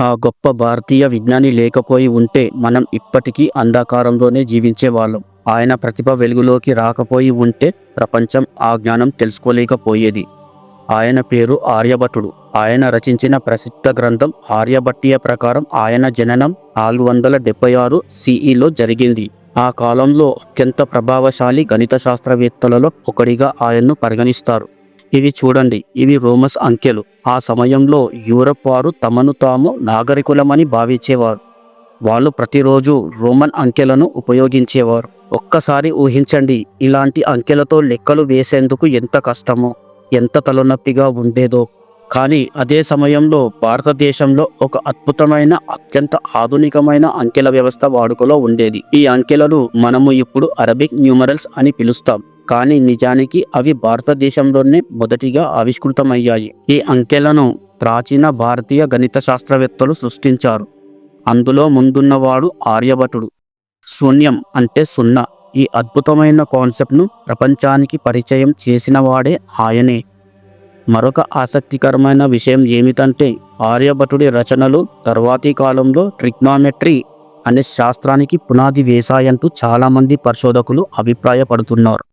ఆ గొప్ప భారతీయ విజ్ఞాని లేకపోయి ఉంటే మనం ఇప్పటికీ అంధకారంలోనే జీవించేవాళ్ళం. ఆయన ప్రతిభ వెలుగులోకి రాకపోయి ఉంటే ప్రపంచం ఆ జ్ఞానం తెలుసుకోలేకపోయేది. ఆయన పేరు ఆర్యభటుడు. ఆయన రచించిన ప్రసిద్ధ గ్రంథం ఆర్యభట్టియ ప్రకారం ఆయన జననం నాలుగు వందల డెబ్బై ఆరు సిఈలో జరిగింది. ఆ కాలంలో అత్యంత ప్రభావశాలి గణిత శాస్త్రవేత్తలలో ఒకడిగా ఆయన్ను పరిగణిస్తారు. ఇవి చూడండి ఇవి రోమస్ అంకెలు. ఆ సమయంలో యూరప్ వారు తమను తాము నాగరికులమని భావించేవారు. వాళ్ళు ప్రతిరోజు రోమన్ అంకెలను ఉపయోగించేవారు. ఒక్కసారి ఊహించండి ఇలాంటి అంకెలతో లెక్కలు వేసేందుకు ఎంత కష్టమో ఎంత తలనొప్పిగా ఉండేదో. కానీ అదే సమయంలో భారతదేశంలో ఒక అద్భుతమైన అత్యంత ఆధునికమైన అంకెల వ్యవస్థ వాడుకలో ఉండేది. ఈ అంకెలను మనము ఇప్పుడు అరబిక్ న్యూమరల్స్ అని పిలుస్తాం. కానీ నిజానికి అవి భారతదేశంలోనే మొదటిగా ఆవిష్కృతమయ్యాయి. ఈ అంకెలను ప్రాచీన భారతీయ గణిత శాస్త్రవేత్తలు సృష్టించారు. అందులో ముందున్నవాడు ఆర్యభటుడు. శూన్యం అంటే సున్నా. ఈ అద్భుతమైన కాన్సెప్ట్ను ప్రపంచానికి పరిచయం చేసిన వాడే ఆయనే. మరొక ఆసక్తికరమైన విషయం ఏమిటంటే ఆర్యభటుడి రచనలు తర్వాతి కాలంలో ట్రిగ్నామెట్రీ అనే శాస్త్రానికి పునాది వేశాయంటూ చాలామంది పరిశోధకులు అభిప్రాయపడుతున్నారు.